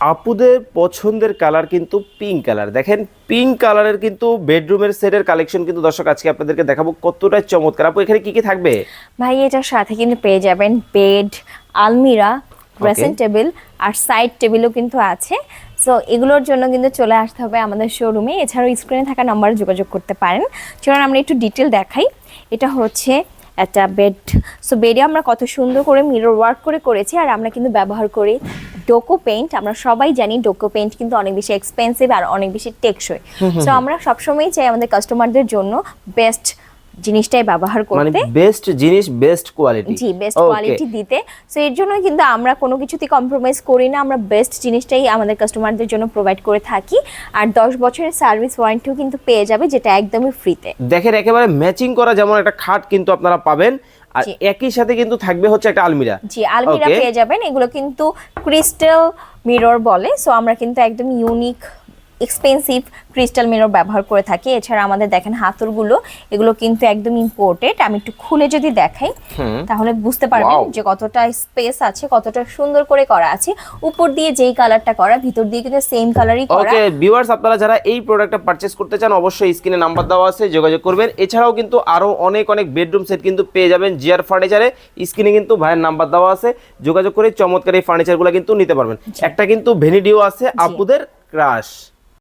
আপুদের পছন্দের কালার কিন্তু পিঙ্ক কালার দেখেন পিঙ্ক কালারের কিন্তু বেডরুমের সেটের কালেকশন কিন্তু দর্শক আজকে আপনাদেরকে দেখাবো কতটা চমৎকার। আপু এখানে কি কি থাকবে? ভাই এটার সাথে কিন্তু পেয়ে যাবেন বেড আলমিরা ড্রেসিং টেবিল আর সাইড টেবিলও কিন্তু আছে। সো এগুলোর জন্য কিন্তু চলে আসতে হবে আমাদের শোরুমে এছাড়াও স্ক্রিনে থাকা নাম্বারে যোগাযোগ করতে পারেন। চলুন আমরা একটু ডিটেল দেখাই। এটা হচ্ছে একটা বেড সো বেডে আমরা কত সুন্দর করে মিরর ওয়ার্ক করে করেছি আর আমরা কিন্তু ব্যবহার করি ডোকো পেইন্ট আমরা সবাই জানি ডোকো পেইন্ট কিন্তু অনেক বেশি এক্সপেন্সিভ আর অনেক বেশি টেকসই। সো আমরা সবসময় চাই আমাদের কাস্টমারদের জন্য বেস্ট জিনিসটাই ব্যবহার করতে মানে করতে। বেস্ট জিনিস বেস্ট কোয়ালিটি জি বেস্ট কোয়ালিটি দিতে। সো এর জন্য কিন্তু আমরা কোনো কিছুতে কম্প্রোমাইজ করি না আমরা বেস্ট জিনিসটাই আমাদের কাস্টমারদের জন্য প্রোভাইড করে থাকি। আর দশ বছরের সার্ভিস ওয়ারেন্টিও কিন্তু পেয়ে যাবে যেটা একদমই ফ্রিতে দেখেন একেবারে ম্যাচিং করা যেমন একটা খাট কিন্তু আপনারা পাবেন আর একই সাথে কিন্তু থাকবে হচ্ছে একটা আলমিরা। জি আলমিরা পেয়ে যাবেন। এগুলো কিন্তু ক্রিস্টাল মিরর বলে। সো আমরা কিন্তু একদম ইউনিক এক্সপেন্সিভ ক্রিস্টাল মিরর ব্যবহার করে থাকি। এছাড়া আমাদের দেখেন হাতুরগুলো এগুলো কিন্তু একদম ইম্পোর্টেড আমি একটু খুলে যদি দেখাই তাহলে বুঝতে পারবেন যে কতটা স্পেস আছে কতটা সুন্দর করে করা আছে। উপর দিয়ে যেই কালারটা করা ভিতর দিয়ে কিন্তু সেম কালারই করা। ওকে ভিউয়ার্স আপনারা যারা এই প্রোডাক্টটা পারচেজ করতে চান অবশ্যই স্ক্রিনে নাম্বার দেওয়া আছে যোগাযোগ করবেন। এছাড়াও কিন্তু আরও অনেক অনেক বেডরুম সেট কিন্তু পেয়ে যাবেন জিআর ফার্নিচারে স্ক্রিনে কিন্তু ভাইয়ের নাম্বার দেওয়া আছে। যোগাযোগ করে চমৎকার এই ফার্নিচারগুলো কিন্তু নিতে পারবেন। একটা কিন্তু ভেনিডিও আছে আপুদের ক্রাশ